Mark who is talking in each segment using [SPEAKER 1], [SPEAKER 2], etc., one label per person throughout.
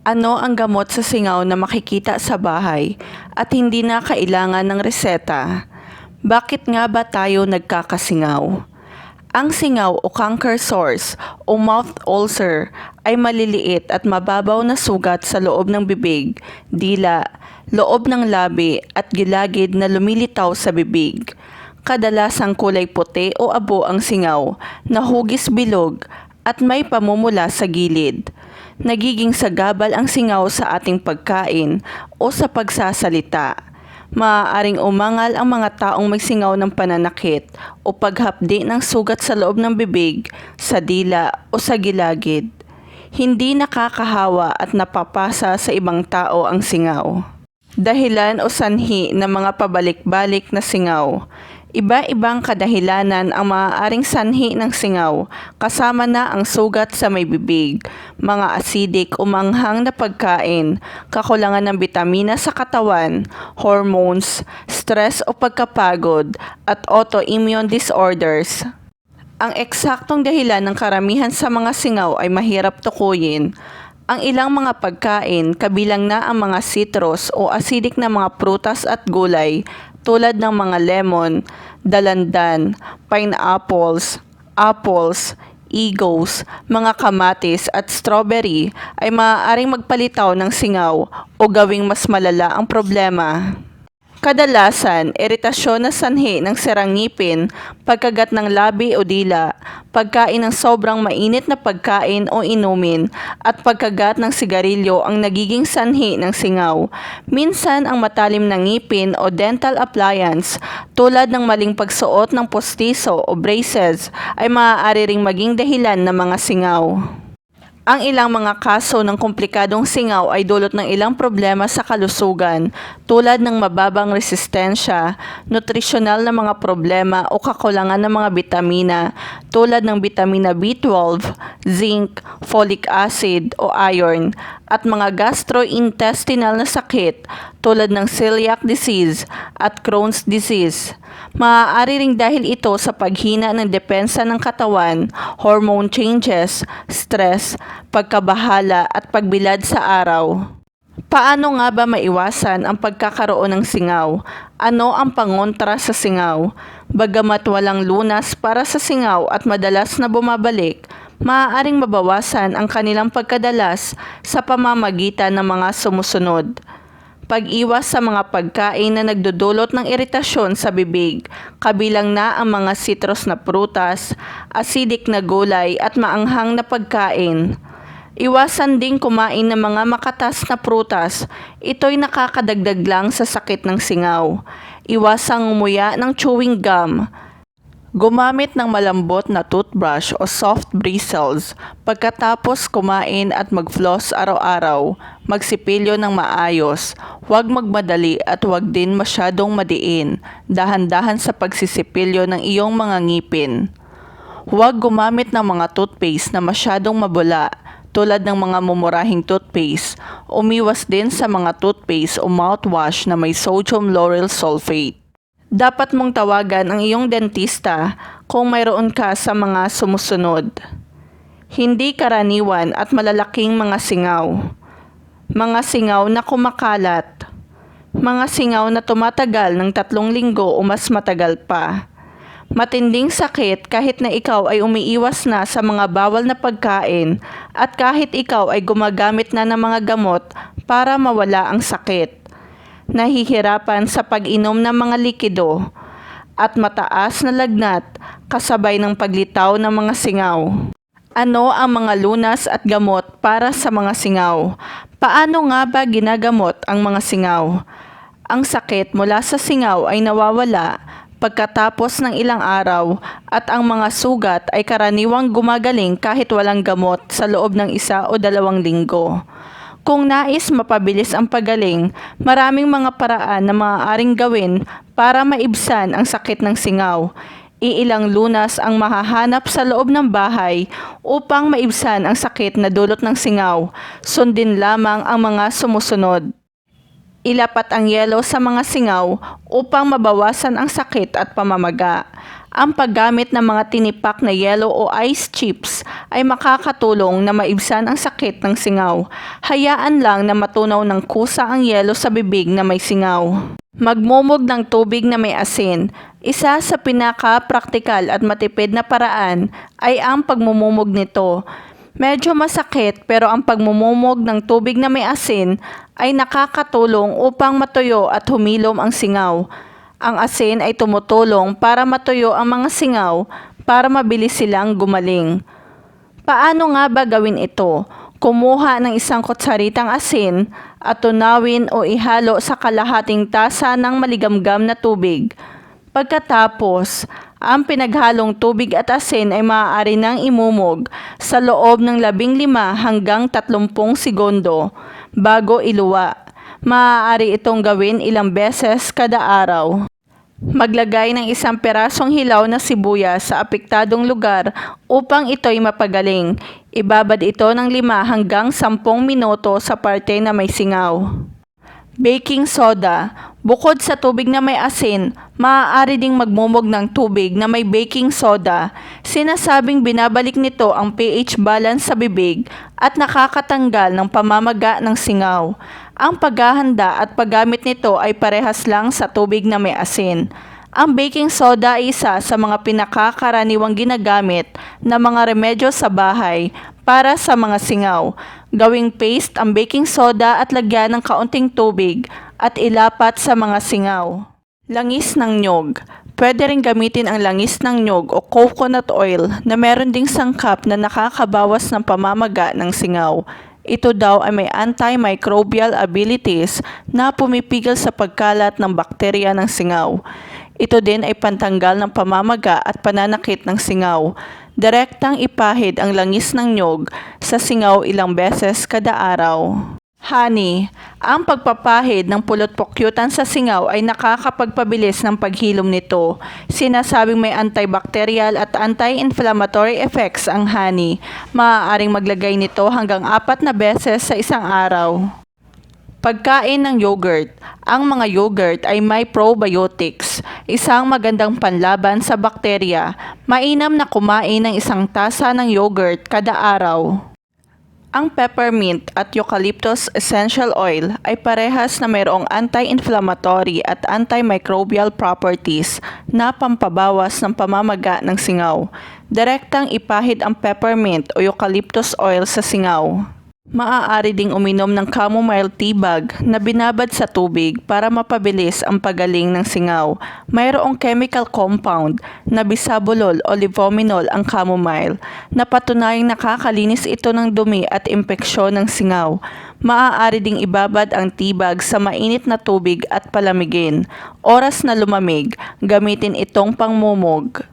[SPEAKER 1] Ano ang gamot sa singaw na makikita sa bahay at hindi na kailangan ng reseta? Bakit nga ba tayo nagkakasingaw? Ang singaw o canker sores o mouth ulcer ay maliliit at mababaw na sugat sa loob ng bibig, dila, loob ng labi at gilagid na lumilitaw sa bibig. Kadalasang kulay puti o abo ang singaw, nahugis bilog at may pamumula sa gilid. Nagiging sagabal ang singaw sa ating pagkain o sa pagsasalita. Maaaring umangal ang mga taong may singaw ng pananakit o paghapdi ng sugat sa loob ng bibig, sa dila o sa gilagid. Hindi nakakahawa at napapasa sa ibang tao ang singaw. Dahilan o sanhi ng mga pabalik-balik na singaw. Iba-ibang kadahilanan ang maaaring sanhi ng singaw, kasama na ang sugat sa may bibig, mga acidic o manghang na pagkain, kakulangan ng bitamina sa katawan, hormones, stress o pagkapagod, at autoimmune disorders. Ang eksaktong dahilan ng karamihan sa mga singaw ay mahirap tukuyin. Ang ilang mga pagkain, kabilang na ang mga citrus o acidic na mga prutas at gulay tulad ng mga lemon, dalandan, pineapples, apples, igos, mga kamatis at strawberry ay maaaring magpalitaw ng singaw o gawing mas malala ang problema. Kadalasan, iritasyon na sanhi ng sirang ngipin, pagkagat ng labi o dila, pagkain ng sobrang mainit na pagkain o inumin, at pagkagat ng sigarilyo ang nagiging sanhi ng singaw. Minsan ang matalim na ngipin o dental appliance tulad ng maling pagsuot ng postiso o braces ay maaari ring maging dahilan ng mga singaw. Ang ilang mga kaso ng komplikadong singaw ay dulot ng ilang problema sa kalusugan tulad ng mababang resistensya, nutrisyonal na mga problema o kakulangan ng mga bitamina tulad ng bitamina B12, zinc, folic acid o iron at mga gastrointestinal na sakit tulad ng celiac disease at Crohn's disease. Maaari ring dahil ito sa paghina ng depensa ng katawan, hormone changes, stress, pagkabahala at pagbilad sa araw. Paano nga ba maiwasan ang pagkakaroon ng singaw? Ano ang pangontra sa singaw? Bagamat walang lunas para sa singaw at madalas na bumabalik, maaaring mabawasan ang kanilang pagkadalas sa pamamagitan ng mga sumusunod pag-iwas sa mga pagkain na nagdudulot ng iritasyon sa bibig, kabilang na ang mga citrus na prutas, acidic na gulay at maanghang na pagkain. Iwasan ding kumain ng mga makatas na prutas. Ito'y nakakadagdag lang sa sakit ng singaw. Iwasang umuya ng chewing gum. Gumamit ng malambot na toothbrush o soft bristles pagkatapos kumain at mag-floss araw-araw. Magsipilyo ng maayos. Huwag magmadali at huwag din masyadong madiin. Dahan-dahan sa pagsisipilyo ng iyong mga ngipin. Huwag gumamit ng mga toothpaste na masyadong mabula tulad ng mga mumurahing toothpaste. Umiwas din sa mga toothpaste o mouthwash na may sodium lauryl sulfate. Dapat mong tawagan ang iyong dentista kung mayroon ka sa mga sumusunod. Hindi karaniwan at malalaking mga singaw. Mga singaw na kumakalat. Mga singaw na tumatagal ng tatlong linggo o mas matagal pa. Matinding sakit kahit na ikaw ay umiiwas na sa mga bawal na pagkain at kahit ikaw ay gumagamit na ng mga gamot para mawala ang sakit nahihirapan sa pag-inom ng mga likido at mataas na lagnat kasabay ng paglitaw ng mga singaw. Ano ang mga lunas at gamot para sa mga singaw? Paano nga ba ginagamot ang mga singaw? Ang sakit mula sa singaw ay nawawala pagkatapos ng ilang araw at ang mga sugat ay karaniwang gumagaling kahit walang gamot sa loob ng isa o dalawang linggo. Kung nais mapabilis ang pagaling, maraming mga paraan na maaaring gawin para maibsan ang sakit ng singaw. Iilang lunas ang mahahanap sa loob ng bahay upang maibsan ang sakit na dulot ng singaw. Sundin lamang ang mga sumusunod. Ilapat ang yelo sa mga singaw upang mabawasan ang sakit at pamamaga. Ang paggamit ng mga tinipak na yelo o ice chips ay makakatulong na maibsan ang sakit ng singaw. Hayaan lang na matunaw ng kusa ang yelo sa bibig na may singaw. Magmumog ng tubig na may asin. Isa sa pinaka-praktikal at matipid na paraan ay ang pagmumumog nito. Medyo masakit pero ang pagmumumog ng tubig na may asin ay nakakatulong upang matuyo at humilom ang singaw. Ang asin ay tumutulong para matuyo ang mga singaw para mabilis silang gumaling. Paano nga ba gawin ito? Kumuha ng isang kutsaritang asin at tunawin o ihalo sa kalahating tasa ng maligamgam na tubig. Pagkatapos, ang pinaghalong tubig at asin ay maaari nang imumog sa loob ng 15 hanggang 30 segundo bago iluwa. Maaari itong gawin ilang beses kada araw. Maglagay ng isang perasong hilaw na sibuyas sa apektadong lugar upang ito'y mapagaling. Ibabad ito ng 5 hanggang 10 minuto sa parte na may singaw. Baking soda. Bukod sa tubig na may asin, maaari ding magmumog ng tubig na may baking soda. Sinasabing binabalik nito ang pH balance sa bibig at nakakatanggal ng pamamaga ng singaw. Ang paghahanda at paggamit nito ay parehas lang sa tubig na may asin. Ang baking soda ay isa sa mga pinakakaraniwang ginagamit na mga remedyo sa bahay para sa mga singaw. Gawing paste ang baking soda at lagyan ng kaunting tubig at ilapat sa mga singaw. Langis ng nyog. Pwede rin gamitin ang langis ng nyog o coconut oil na meron ding sangkap na nakakabawas ng pamamaga ng singaw. Ito daw ay may antimicrobial abilities na pumipigil sa pagkalat ng bakterya ng singaw. Ito din ay pantanggal ng pamamaga at pananakit ng singaw. Direktang ipahid ang langis ng nyog sa singaw ilang beses kada araw. Honey, ang pagpapahid ng pulot pokyutan sa singaw ay nakakapagpabilis ng paghilom nito. Sinasabing may antibacterial at anti-inflammatory effects ang honey. Maaaring maglagay nito hanggang apat na beses sa isang araw. Pagkain ng yogurt. Ang mga yogurt ay may probiotics, isang magandang panlaban sa bakterya. Mainam na kumain ng isang tasa ng yogurt kada araw. Ang peppermint at eucalyptus essential oil ay parehas na mayroong anti-inflammatory at antimicrobial properties na pampabawas ng pamamaga ng singaw. Direktang ipahid ang peppermint o eucalyptus oil sa singaw. Maaari ding uminom ng chamomile tea bag na binabad sa tubig para mapabilis ang pagaling ng singaw. Mayroong chemical compound na bisabolol o livominol ang chamomile na patunayang nakakalinis ito ng dumi at impeksyon ng singaw. Maaari ding ibabad ang tea bag sa mainit na tubig at palamigin. Oras na lumamig, gamitin itong pangmumog.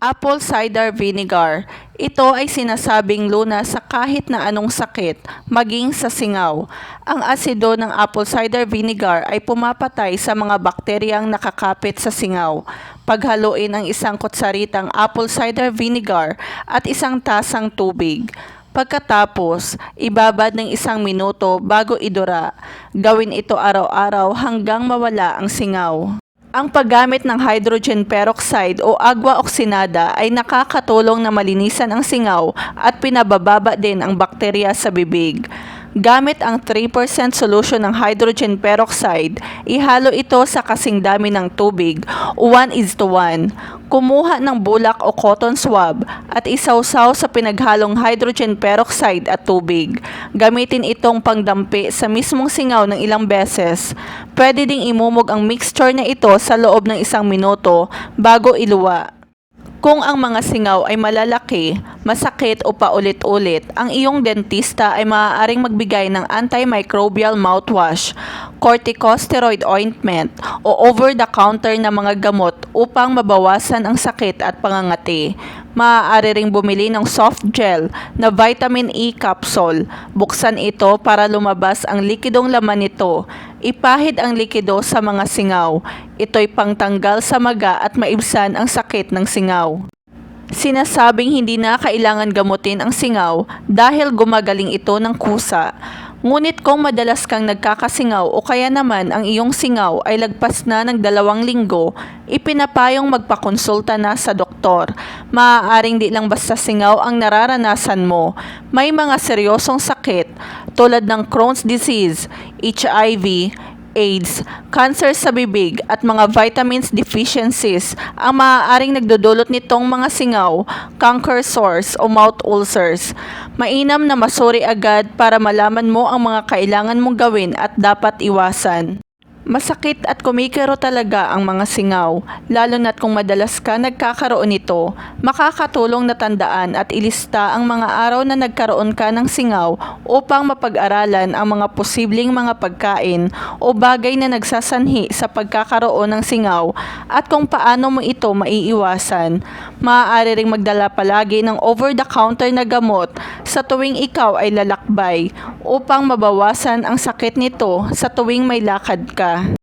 [SPEAKER 1] Apple cider vinegar. Ito ay sinasabing luna sa kahit na anong sakit, maging sa singaw. Ang asido ng apple cider vinegar ay pumapatay sa mga bakteryang nakakapit sa singaw. Paghaluin ang isang kutsaritang apple cider vinegar at isang tasang tubig. Pagkatapos, ibabad ng isang minuto bago idura. Gawin ito araw-araw hanggang mawala ang singaw. Ang paggamit ng hydrogen peroxide o agwa oksinada ay nakakatulong na malinisan ang singaw at pinabababa din ang bakterya sa bibig. Gamit ang 3% solution ng hydrogen peroxide, ihalo ito sa kasing dami ng tubig, 1 is to 1. Kumuha ng bulak o cotton swab at isawsaw sa pinaghalong hydrogen peroxide at tubig. Gamitin itong pangdampi sa mismong singaw ng ilang beses. Pwede ding imumog ang mixture na ito sa loob ng isang minuto bago iluwa. Kung ang mga singaw ay malalaki, masakit o paulit-ulit, ang iyong dentista ay maaaring magbigay ng antimicrobial mouthwash, corticosteroid ointment o over-the-counter na mga gamot upang mabawasan ang sakit at pangangati. Maaari ring bumili ng soft gel na vitamin E capsule. Buksan ito para lumabas ang likidong laman nito. Ipahid ang likido sa mga singaw. Ito'y pangtanggal sa maga at maibsan ang sakit ng singaw. Sinasabing hindi na kailangan gamutin ang singaw dahil gumagaling ito ng kusa. Ngunit kung madalas kang nagkakasingaw o kaya naman ang iyong singaw ay lagpas na ng dalawang linggo, ipinapayong magpakonsulta na sa doktor. Maaaring di lang basta singaw ang nararanasan mo. May mga seryosong sakit tulad ng Crohn's disease, HIV, AIDS, cancer sa bibig at mga vitamins deficiencies ang maaaring nagdudulot nitong mga singaw, canker sores o mouth ulcers. Mainam na masuri agad para malaman mo ang mga kailangan mong gawin at dapat iwasan. Masakit at kumikero talaga ang mga singaw, lalo na't kung madalas ka nagkakaroon nito, makakatulong na tandaan at ilista ang mga araw na nagkaroon ka ng singaw upang mapag-aralan ang mga posibleng mga pagkain o bagay na nagsasanhi sa pagkakaroon ng singaw at kung paano mo ito maiiwasan. Maaari ring magdala palagi ng over-the-counter na gamot sa tuwing ikaw ay lalakbay upang mabawasan ang sakit nito sa tuwing may lakad ka. да.